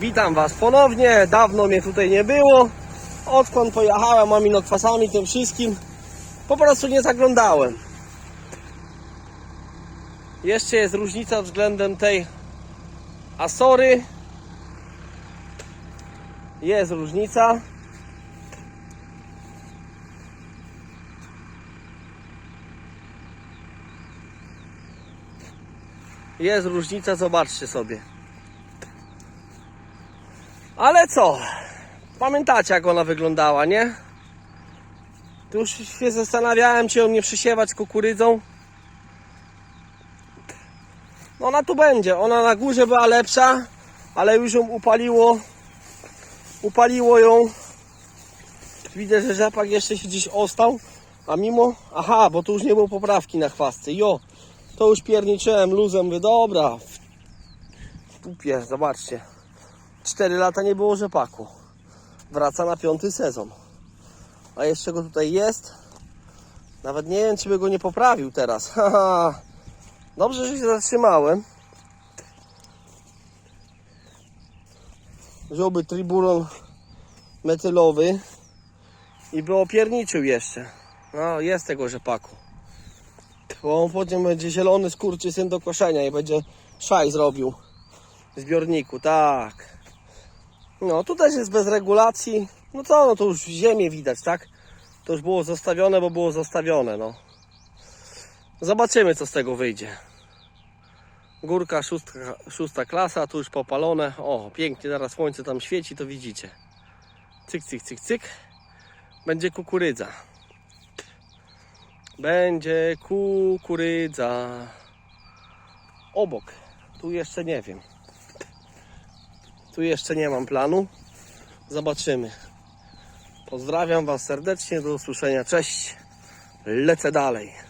Witam Was ponownie, dawno mnie tutaj nie było. Odkąd pojechałem aminokwasami, tym wszystkim, po prostu nie zaglądałem. Jeszcze jest różnica względem tej Asory. Jest różnica. Jest różnica, zobaczcie sobie. Ale co? Pamiętacie jak ona wyglądała, nie? Tu już się zastanawiałem, czy ją nie przysiewać kukurydzą. No ona tu będzie. Ona na górze była lepsza, ale już ją upaliło. Upaliło ją. Widzę, że rzepak jeszcze się gdzieś ostał. A mimo... Aha, bo tu już nie było poprawki na chwasty. Jo, to już pierniczyłem luzem. Mówię, dobra. W, pupie, zobaczcie. 4 lata nie było rzepaku. Wraca na piąty sezon. A jeszcze go tutaj jest. Nawet nie wiem, czy by go nie poprawił teraz. Dobrze, że się zatrzymałem. Wziąłby triburon metylowy i by opierniczył jeszcze. No, jest tego rzepaku. Bo on potem będzie zielony skurczysyn do koszenia i będzie szaj zrobił w zbiorniku, tak. No, tu też jest bez regulacji. No co, no to już ziemię widać, tak? To już było zostawione, bo było zostawione, no. Zobaczymy, co z tego wyjdzie. Górka, szóstka, szósta klasa, tu już popalone. O, pięknie, zaraz słońce tam świeci, to widzicie. Cyk, cyk, cyk, cyk. Będzie kukurydza. Będzie kukurydza. Obok. Tu jeszcze nie wiem. Tu jeszcze nie mam planu. Zobaczymy. Pozdrawiam Was serdecznie. Do usłyszenia. Cześć. Lecę dalej.